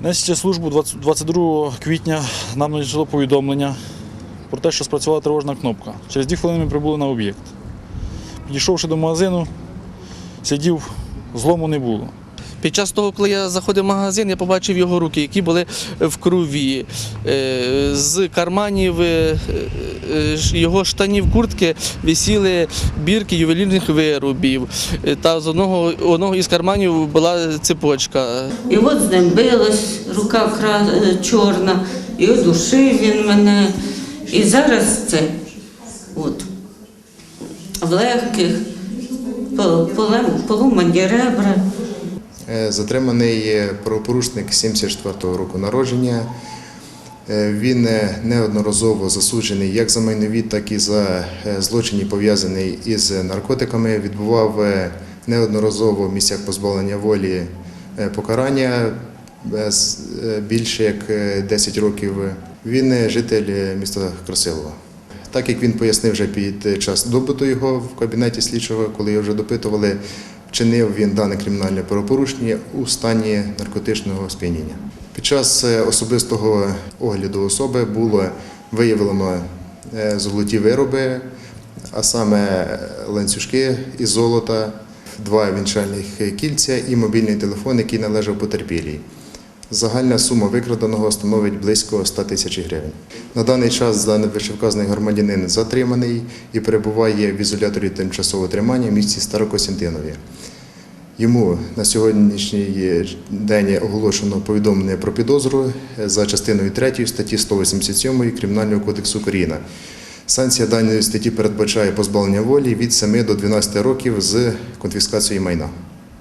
Несячи службу 22 квітня нам надійшло повідомлення про те, що спрацювала тривожна кнопка. Через дві хвилини ми прибули на об'єкт. Підійшовши до магазину, сидів, злому не було. Під час того, коли я заходив в магазин, я побачив його руки, які були в крові. Е, З карманів е, е, його штанів куртки висіли бірки ювелірних виробів. Е, Та з одного, одного із карманів була цепочка. І от з ним билась, рука е, чорна, і одушив він мене. І зараз це от, в легких, по- поломані ребра. Е, Затриманий правопорушник 74-го року народження. Е, Він е, неодноразово засуджений як за майнові, так і за злочини, пов'язані із наркотиками. Відбував неодноразово в місцях позбавлення волі покарання більше як е, 10 років. Він житель міста Красилова. Так як він пояснив вже під час допиту його в кабінеті слідчого, коли його вже допитували, вчинив він дане кримінальне правопорушення у стані наркотичного сп'яніння. Під час е, особистого огляду особи було виявлено е, золоті вироби, а саме е, ланцюжки із золота, два вінчальних кільця і мобільний телефон, який належав потерпілій. Загальна сума викраденого становить близько 100 тисяч гривень. На даний час даний вищевказаний громадянин затриманий і перебуває в ізоляторі тимчасового тримання в місті Старокостянтинові. Йому на сьогоднішній день оголошено повідомлення про підозру за частиною 3 статті 187 Кримінального кодексу України. Санкція даної статті передбачає позбавлення волі від 7 до 12 років з конфіскацією майна.